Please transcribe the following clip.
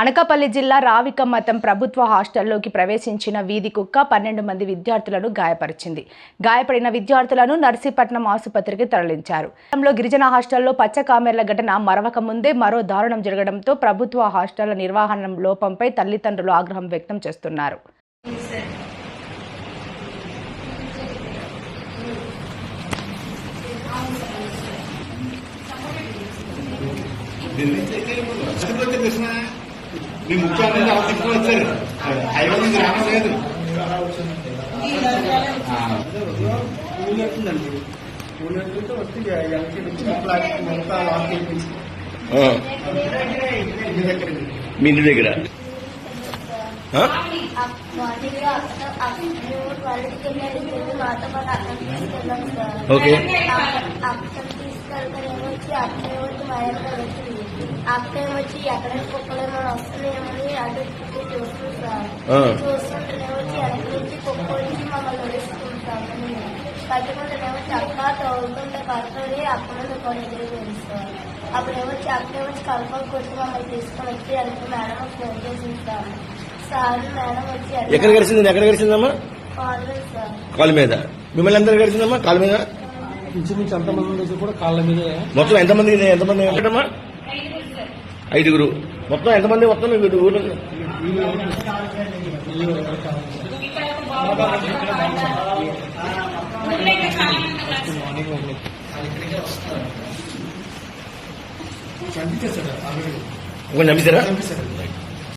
అనకాపల్లి జిల్లా రావికమ్మతం ప్రభుత్వ హాస్టల్లోకి ప్రవేశించిన వీధి కుక్క పన్నెండు మంది విద్యార్థులను గాయపరిచింది. గాయపడిన విద్యార్థులను నర్సీపట్నం ఆసుపత్రికి తరలించారు. గతంలో గిరిజన హాస్టల్లో పచ్చ కామెర్ల ఘటన మరవక ముందే మరో దారుణం జరగడంతో ప్రభుత్వ హాస్టళ్ళ నిర్వహణ లోపంపై తల్లిదండ్రులు ఆగ్రహం వ్యక్తం చేస్తున్నారు. కృష్ణ మీ ముఖ్యాన్ని అలా తిప్పుకొని వచ్చారు. హైవే నుంచి రావడం లేదు. మీ ఇంటి దగ్గర? ఓకే. అక్కడ వచ్చి ఎక్కడ కుక్కలేమో అటు వచ్చి వెనక నుంచి కుక్క వచ్చి మమ్మల్ని నడుస్తుంటాం పట్టుకుంటేనేమో చక్క తోలుతుంటే పడుతుంది అక్కడ నుండి కూడా ఎదురు తెలుస్తారు. అప్పుడేమో అక్కడే వచ్చి కలప కొట్టి మమ్మల్ని తీసుకొని వచ్చి వెనక madam phone sir sir madam వచ్చి ఎక్కడ గడిచింది ఎక్కడ కాలు మీద మిమ్మల్ని ఎంత గడిచిందమ్మా? కాలు మీద? ఇంచుమించు కూడా కాళ్ళ మీదే. మొత్తం ఎంతమంది ఎంతమంది? ఏంటమ్మా ఐదుగురు. మొత్తం ఎంతమంది మొత్తం మీ ఊళ్ళో చంపితే